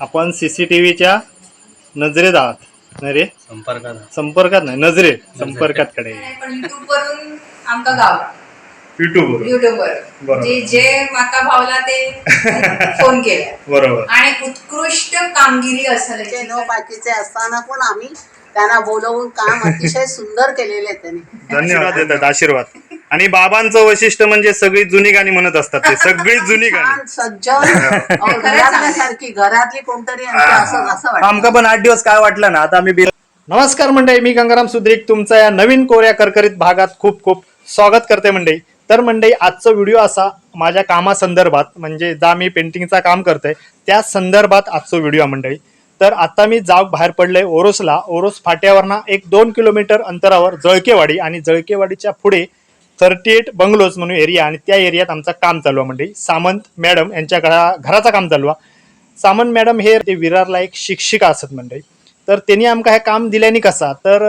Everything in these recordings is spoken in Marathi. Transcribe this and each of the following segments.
आपण सीसीटीव्हीच्या नजरेत आहात. नाही रे? संपर्कात संपर्कात नाही नजरे संपर्कात कडे. पण युट्यूब वरून आमका गावला युट्यूब वर बरोबर. जे जे माका भावला ते फोन केला बरोबर. आणि उत्कृष्ट कामगिरी असेल ते नो बाकीचे असताना पण आम्ही त्यांना बोलवून काम अतिशय सुंदर केलेले आहे त्यांनी. धन्यवाद देतात आशीर्वाद. आणि बाबांचं वैशिष्ट्य म्हणजे सगळी जुनी गाणी म्हणत असतात ते सगळी जुनी गाणी. छान सज्जन. अहो, घरातल्यासारखी घरातली कोणतरी आमची असं असं वाटतं. आमका पण आठ दिवस काय वाटलं ना आता आम्ही नमस्कार मंडळी मी गंगाराम सुद्रिक तुमचा या नवीन कोऱ्या करकरीत भागात खूप खूप स्वागत करते मंडळी. तर मंडळी आजचा व्हिडिओ असा माझ्या कामासंदर्भात म्हणजे जा मी पेंटिंगचा काम करतोय त्या संदर्भात आजचा व्हिडिओ आहे मंडळी. तर आता मी जाग बाहेर पडलोय ओरोसला. ओरोस फाट्यावरना एक दोन किलोमीटर अंतरावर जळकेवाडी आणि जळकेवाडीच्या पुढे थर्टी एट बंगलोज म्हणून एरिया आणि त्या एरियात आमचं काम चालू आहे म्हणजे सामंत मॅडम यांच्या घरा घराचं काम चालू आहे. सामंत मॅडम हे ते विरारला एक शिक्षिका असत म्हणजे तर त्यांनी आमका हे काम दिल्याने कसा? तर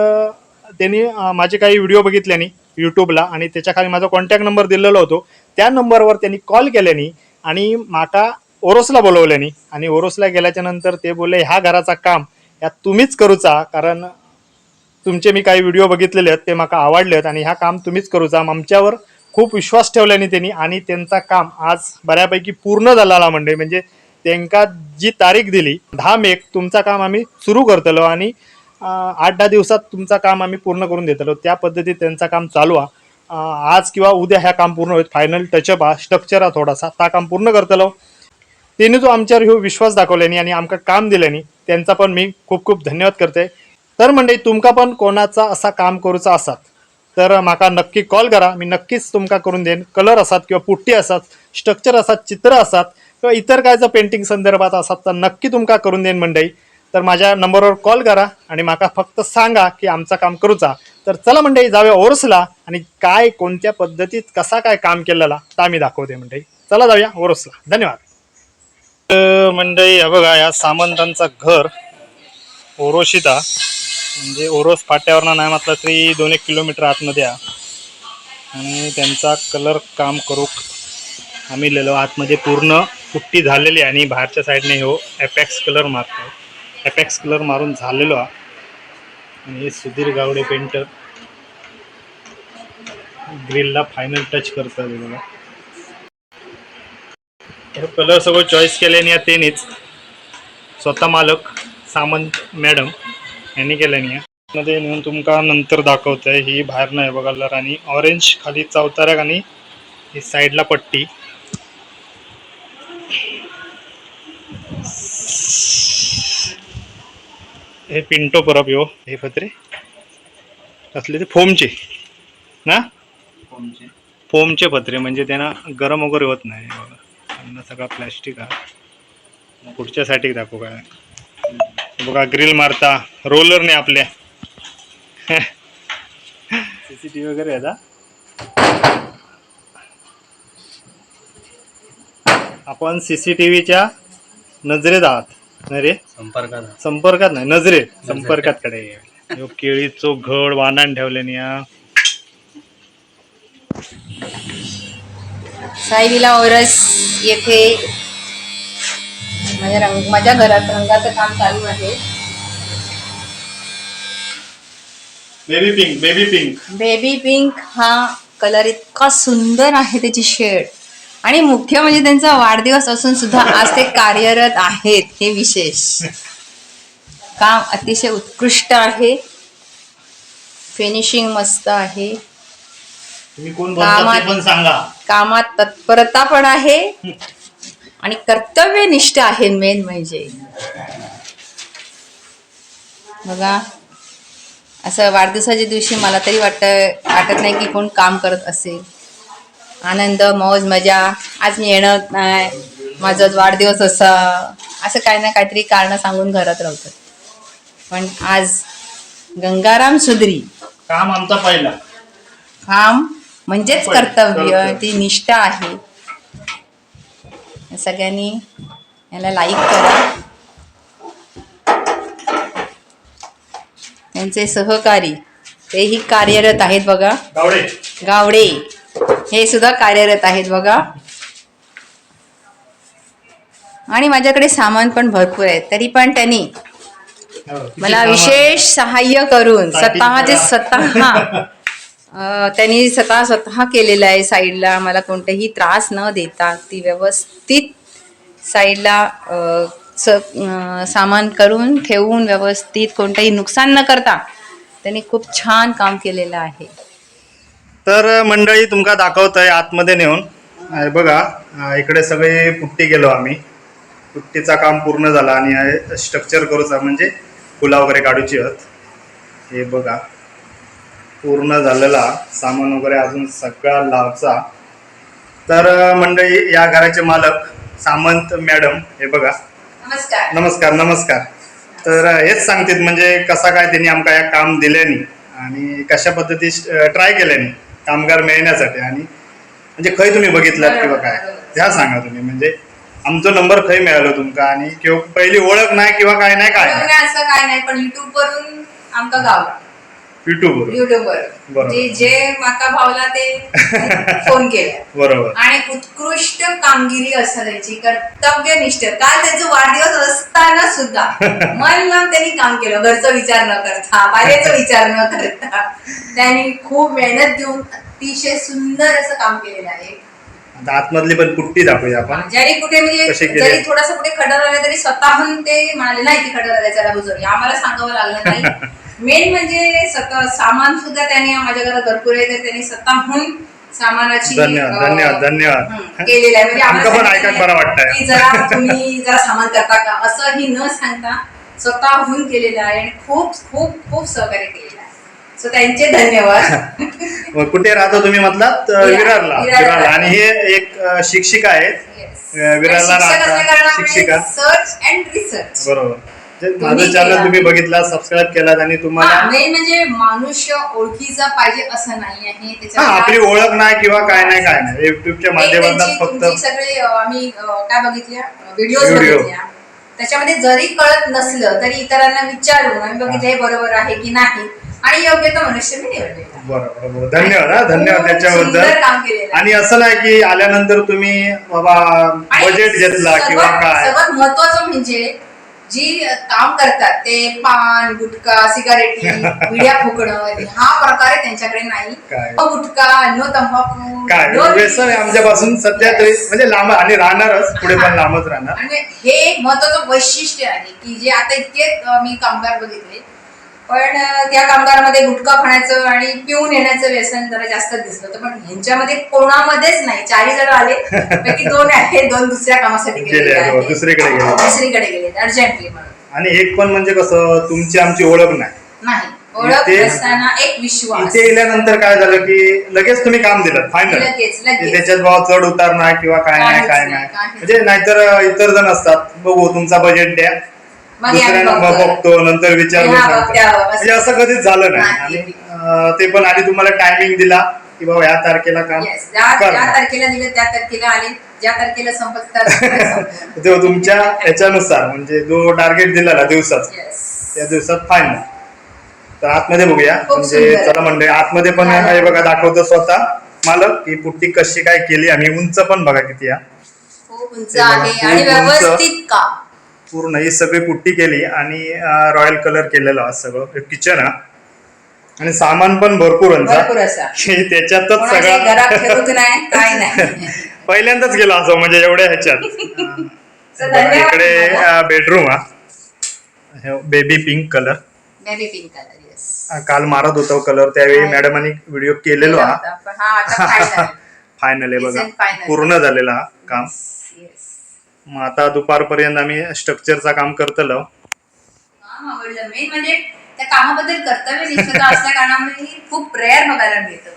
त्यांनी माझे काही व्हिडिओ बघितल्यानी यूट्यूबला आणि त्याच्याखाली माझा कॉन्टॅक्ट नंबर दिलेला होतो. त्या नंबरवर त्यांनी कॉल केल्यानी आणि माका ओरोसला बोलवल्याने आणि ओरोसला गेल्याच्यानंतर ते बोलले ह्या घराचा काम या तुम्हीच करूचा कारण तुमचे मी काही व्हिडिओ बघितलेले आहेत ते मला आवडले आहेत आणि ह्या काम तुम्हीच करूचा आमच्यावर खूप विश्वास ठेवल्याने त्यांनी आणि त्यांचा काम आज बऱ्यापैकी पूर्ण झालेला म्हणजे म्हणजे त्यांका जी तारीख दिली दहा मेक तुमचा काम आम्ही सुरू करतलो आणि आठ दहा दिवसात तुमचा काम आम्ही पूर्ण करून देतलो. त्या पद्धतीत त्यांचा काम चालू आहे आज किंवा उद्या ह्या काम पूर्ण होईल. फायनल टचअप हा स्ट्रक्चर हा थोडासा. ता काम पूर्ण करतलो. त्यांनी जो आमच्यावर ह्यो विश्वास दाखवल्यानी आणि आमका काम दिल्यानी त्यांचा पण मी खूप खूप धन्यवाद करते तर म्हणजे तुमका पण कोणाचा असा काम करूचा असात तर माका नक्की कॉल करा. मी नक्कीच तुमका करून देईन. कलर असात किंवा पुट्टी असतात स्ट्रक्चर असात चित्र असात किंवा इतर काय जर पेंटिंग संदर्भात असात तर नक्की तुमका करून देईन मंडळी. तर माझ्या नंबरवर कॉल करा आणि माका फक्त सांगा की आमचा काम करूचा. तर चला मंडळी जाऊया ओरसला आणि काय कोणत्या पद्धतीत कसा काय काम केलेला ता आम्ही दाखवते मंडळी. चला जाऊया ओरसला. धन्यवाद. तर मंडळी बघा या सामंतांचं घर ओरोशिता म्हणजे ओरोस फाट्यावरनं नाही म्हटलं तरी दोन एक किलोमीटर आतमध्ये आहे. आणि त्यांचा कलर काम करू आम्ही लिहिलो. आतमध्ये पूर्ण पुट्टी झालेली आणि बाहेरच्या साईडने हो ॲपॅक्स कलर मारतो ॲपॅक्स कलर मारून झालेलो हा आणि हे सुधीर गावडे पेंटर ग्रिलला फायनल टच करतात बघा. तर कलर सगळं चॉईस केल्याने या तेनीच. स्वतः मालक सामंत मॅडम यांनी केल्याने. मध्ये नेऊन तुमका नंतर दाखवत आहे ही बाहेर नाही बघा कलर आणि ऑरेंज खाली चौताऱ्याक आणि ही साईडला पट्टी. हे पिंटो परब यो. हे पत्रे असले ते फोमचे. ना? फोमचे. पत्रे म्हणजे त्यांना गरम वगैरे होत नाही. हे बघा. त्यांना सगळा प्लॅस्टिक आहे पुढच्या साठी दाखवू काय. हे बघा ग्रिल मारता रोलरने आपल्या. सीसीटीव्ही वगैरे आहे आपण सीसीटीव्हीच्या नजरेत आहात नाही रे? संपर्कात संपर्कात नाही नजरे संपर्कात कडे. ह्यो केळीचो घड वानान ठेवल्याने या साईविला ओरस येथे माझ्या रंग माझ्या घरात रंगाचं काम चालू आहे. Baby pink baby pink baby pink हा कलर इतका सुंदर आहे त्याची शेड आणि मुख्य म्हणजे त्यांचा वाढदिवस असून सुद्धा आज ते कार्यरत आहेत हे विशेष. काम अतिशय उत्कृष्ट आहे. फिनिशिंग मस्त आहे. कामात- कामात तत्परता पण आहे. आणि कर्तव्यनिष्ठ आहे मेन म्हणजे. बघा असं वाढदिवसाच्या दिवशी मला तरी वाटत वाटत नाही की कोण काम करत असेल. आनंद मौज मजा आज मी येणार नाही माझा वाढदिवस असा असं काही ना काहीतरी कारण सांगून घरात राहतात. पण आज गंगाराम सुधरी. काम आमचा पहिला. काम म्हणजेच कर्तव्य. ती निष्ठा आहे. सगळ्यांनी याला लाईक करा. त्यांचे सहकारी तेही कार्यरत आहेत बघा. गावडे. गावडे. हे सुद्धा कार्यरत आहेत बघा. आणि माझ्याकडे सामान पण भरपूर आहे तरी पण त्यांनी हो, मला विशेष सहाय्य करून स्वतःचे. स्वतः त्यांनी स्वतः स्वतः केलेलं आहे साईडला. मला कोणताही त्रास न देता ती व्यवस्थित साईडला स सामान करून ठेवून व्यवस्थित कोणतंही नुकसान न करता त्यांनी खूप छान काम केलेलं आहे. तर मंडळी तुमका दाखवत आहे आतमध्ये नेऊन. बघा इकडे सगळे पुट्टी गेलो आम्ही. पुट्टीचा काम पूर्ण झाला आणि स्ट्रक्चर करूचा म्हणजे फुला वगैरे काढूची आहोत हे बघा. पूर्ण झालेला सामान वगैरे अजून सगळा लावचा. तर मंडळी या घराचे मालक सामंत मॅडम हे बघा. नमस्कार. नमस्कार नमस्कार. तर हेच सांगतील म्हणजे कसा काय त्यांनी आमका या काम दिल्यानी आणि कशा पद्धती ट्राय केल्यानी कामगार मिळण्यासाठी आणि म्हणजे खंय तुम्ही बघितलात किंवा काय? ह्या सांगा तुम्ही म्हणजे आमचो नंबर खंय मिळालो तुमका आणि किंवा पहिली ओळख नाही किंवा काय नाही काय नाही असं काय नाही पण युट्यूब वरून आमका गावला युट्यूबवर युट्यूब वर बरोबर. जे जे माका भावला ते फोन केला बरोबर. आणि उत्कृष्ट कामगिरी असं त्याची कर्तव्यनिष्ठ. काल त्याचा वाढदिवस असताना सुद्धा मन लावून त्यांनी काम केलं. घरचा विचार न करता बाहेरचा विचार न करता. त्यांनी खूप मेहनत देऊन अतिशय सुंदर असं काम केलेलं आहे. आता आतमधली पण पुट्टी दाखवूया आपण. जरी कुठे म्हणजे? जरी थोडासा कुठे खडा झाला तरी स्वतःहून ते म्हणाले नाही ती खडा झाला चला बुजवली. आम्हाला सांगावं लागलं नाही. मेन म्हणजे स्वतः सामान सुद्धा त्यांनी माझ्या घरात भरपूर आहे तर त्यांनी स्वतःहून सामानाची धन्यवाद, धन्यवाद, धन्यवाद. केलेलं आहे म्हणजे आमका आम्हाला पण ऐकायला सांगितलं बरं वाटतंय. की जरा तुम्ही जरा सामान करता का असंही न सांगता स्वतःहून केलेलं आहे आणि खूप खूप खूप सहकार्य केलेलं आहे सो त्यांचे धन्यवाद कुठे राहतो तुम्ही म्हटलात. विरारला विरारला. आणि हे एक शिक्षिका आहेत विरारला शिक्षिका. सर्च अँड रिसर्च बरोबर माझं चॅनल केला. तुम्ही बघितला सबस्क्राईब केलात आणि तुम्हाला मेन म्हणजे मनुष्य ओळखीचा पाहिजे असं नाही आहे. हा आपली ओळख नाही किंवा काय नाही काय नाही. युट्यूबच्या एक माध्यमातून त्यांची- फक्त तुमची सगळे अं, आम्ही अं, काय बघितल्या? Video Video. बघितल्या. त्याच्यामध्ये जरी कळत नसलं तरी इतरांना विचारून आम्ही बघितलं हे बरोबर आहे की नाही? आणि योग्य तो मनुष्य मी निवडलेला बरोबर बरोबर. धन्यवाद हा धन्यवाद खूप त्याच्याबद्दल. सुंदर काम केलेलं आहे. आणि असं नाही की आल्यानंतर तुम्ही बाबा आणि बजेट घेतला सर्वात- किंवा काय? सर्वात महत्वाचं म्हणजे जी काम करतात ते पान गुटखा सिगारेटी विड्या फुकणं हा प्रकार त्यांच्याकडे नाही? नो गुटखा नो तंबाखू काय? व्यसन drugs. आमच्यापासून सध्या तरी म्हणजे लांब आणि राहणारच पुढे पण लांबच राहणार. आणि हे एक महत्वाचं वैशिष्ट्य आहे की जे आता इतके मी कामगार बघितले पण त्या कामगारामध्ये गुटखा खाण्याचं आणि पिऊन येण्याचं व्यसन जरा जास्त दिसलं होतं. पण ह्यांच्यामध्ये कोणामध्येच नाही. चारही जण आले. पैकी दोन आहे. दोन दुसऱ्या कामासाठी गेले गेलेले आहे, हो, आहेत. दुसरीकडे गेले. दुसरीकडे गेले अर्जंटली म्हणून. आणि एक पण म्हणजे कसं तुमची आमची ओळख नाही. नाही. ओळख इथे- नसताना एक विश्वास. इथे येल्यानंतर काय झालं की लगेच तुम्ही काम दिलं फायनल लगेच लगेच. त्याच्यात भाव चढ उतार नाही किंवा काय नाही काहीच काय नाही, नाही. काहीच म्हणजे नाहीतर इतर जण असतात. बघू तुमचा बजेट द्या. दुसऱ्यांना बघतो. नंतर द्यावं, म्हणजे असं कधीच झालं नाही. आणि ते पण आधी तुम्हाला टायमिंग दिला की बाबा ह्या तारखेला काम ज्या तारखेला दिलं त्या तारखेला आले ज्या तारखेला संपत. तेव्हा तुमच्या ह्याच्यानुसार म्हणजे जो टार्गेट दिलेला Yes. त्या दिवसात फायनल तर आतमध्ये बघूया म्हणजे. चला म्हणजे आतमध्ये पण हा. बघा दाखवतो स्वतः मालक की पुट्टी कशी काय केली आम्ही उंच पण बघा किती या उंच आहे आणि. व्यवस्थित काम पूर्ण ही सगळी पुट्टी केली आणि रॉयल कलर केलेलं हा सगळं. किचन हा. आणि सामान पण भरपूर असा. त्याच्यातच सगळं. पहिल्यांदाच गेलो असं म्हणजे एवढ्या ह्याच्यात. इकडे. बेडरूम हा. Baby pink colour baby pink colour yes काल मारत होतो कलर त्यावेळी. मॅडमांनी व्हिडिओ केलेलो हा. फायनल आहे बघा. पूर्ण झालेला हा काम. मग आता दुपारपर्यंत आम्ही स्ट्रक्चरचा काम करतलो. काम आवडलं. मेन म्हणजे त्या कामाबद्दल कर्तव्यनिष्ठता असल्या कारणामुळे खूप प्रेयर बघायला मिळतं.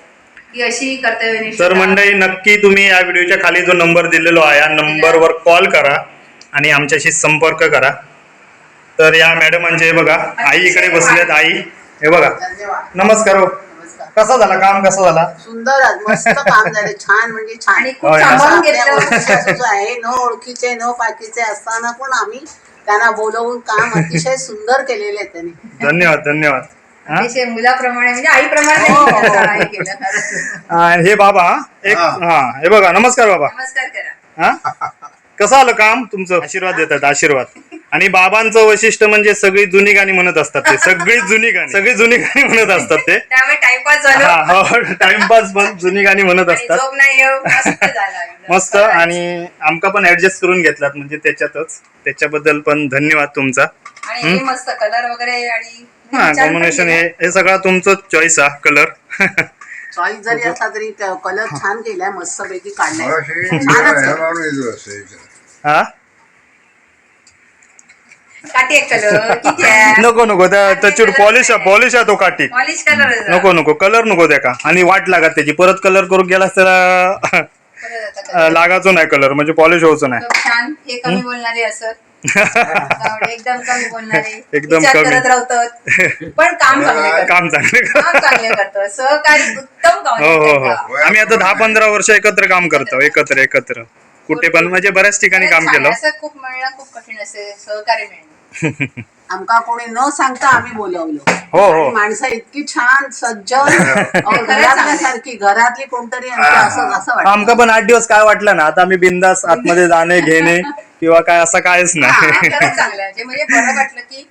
की अशी कर्तव्यनिष्ठता तर मंडळी नक्की तुम्ही या व्हिडिओच्या खाली जो नंबर दिलेलो आहे या नंबरवर कॉल करा आणि आमच्याशी संपर्क करा. तर या मॅडमांचे हे बघा आई इकडे बसल्यात आई. हे बघा. नमस्कार हो. नमस्कार कसा झाला? काम कसा झाला? सुंदर आहे, मस्त काम झालं. छान म्हणजे छान. आणि खूप होय. ना? सांभाळून आपल्या घेतलं. ओळखीचे आहे न ओळखीचे न पाकीचे असताना पण आम्ही त्यांना बोलवून काम अतिशय सुंदर केलेले आहे त्यांनी. धन्यवाद धन्यवाद. हा? अतिशय मुलाप्रमाणे म्हणजे आईप्रमाणे हो, हो. केलं खरं. आणि हे बाबा एक हा. हा हे बघा नमस्कार बाबा. नमस्कार करा. हा? कसं आलं काम? तुमचं आशीर्वाद देतात आशीर्वाद. आणि बाबांचं वैशिष्ट्य म्हणजे सगळी जुनी गाणी म्हणत असतात ते. सगळी जुनी गाणी. सगळी जुनी गाणी म्हणत असतात ते. त्यामुळे टाइमपास झालो. हा हो टाइमपास पण जुनी गाणी म्हणत असतात. झोप नाही येऊ मस्त झाला एकदम. मस्त. आणि आमका पण ऍडजस्ट करून घेतलात म्हणजे त्याच्यातच. त्याच्याबद्दल पण धन्यवाद तुमचा. आणि हे मस्त कलर वगैरे आणि हा पण कॉम्बिनेशन हे. हे सगळं तुमचं चॉईस हा कलर चॉईस जरी असला तरी कलर छान केलाय मस्त पैकी काढलाय छानच आहे. ह्याला. हा? किती आहे? नको नको त्या त्याची पॉलिश पॉलिश आहे. तो काठी. पॉलिश कलर नको नको कलर नको त्या का? आणि वाट लागत त्याची. परत कलर करून गेलास त्याला अं, लागायचो नाही कलर म्हणजे पॉलिश व्हायचं नाही. छान. हे कमी बोलणारे असं. गावडे एकदम कमी बोलणारे. एकदम विचार कमी. करत राहतात. पण काम चांगले करतात. काम चांगले कर. काम चांगले करतात. सहकारी उत्तम काम हो हो. हो करतात. आम्ही आता दहा पंधरा वर्ष एकत्र काम करतो. एकत्र एकत्र. कुठे पण म्हणजे बऱ्याच ठिकाणी काम. केलं. असं खूप मिळणं खूप कठीण असते सहकार्य मिळणं. आमका कोणी न सांगता आम्ही बोलवलं. हो, हो. माणसं इतकी छान सज्जन अहो, घरातल्यासारखी घरातली कोणतरी असं असं वाटतं. आमका पण आठ दिवस काय वाटलं ना आता आम्ही बिंदास आतमध्ये जाणे घेणे किंवा काय असं कायच हा, नाही. खरंच चांगलं आहे. जे म्हणजे बरं वाटलं की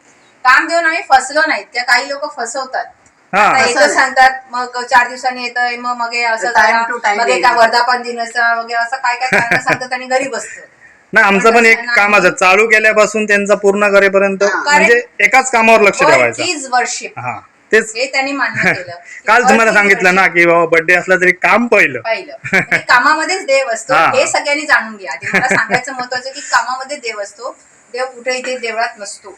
काम देऊन आम्ही फसलो नाही त्या काही लोक फसवतात. हा आता असं. सांगतात मग चार दिवसांनी येतंय मग मग हे असं Time झालं, to time मग देईल. काय वर्धापन दिनाचं वगैरे असं काय काय कारण सांगतात आणि घरी बसतो नाही आमचं पण एक कामाचं चालू केल्यापासून त्यांचा पूर्ण करेपर्यंत. म्हणजे एकाच कामावर लक्ष ठेवायचं. वर्शिप हा तेच. हे त्यांनी मान्य केलं. काल तुम्हाला सांगितलं ना की बाबा बर्थडे असला तरी काम पहिलं. पहिलं. म्हणजे कामामध्येच देव असतो हा. हे सगळ्यांनी जाणून घ्या. आधी मला सांगायचं महत्वाचं की कामामध्ये देव असतो. देव कुठे इथे देवळात नसतो.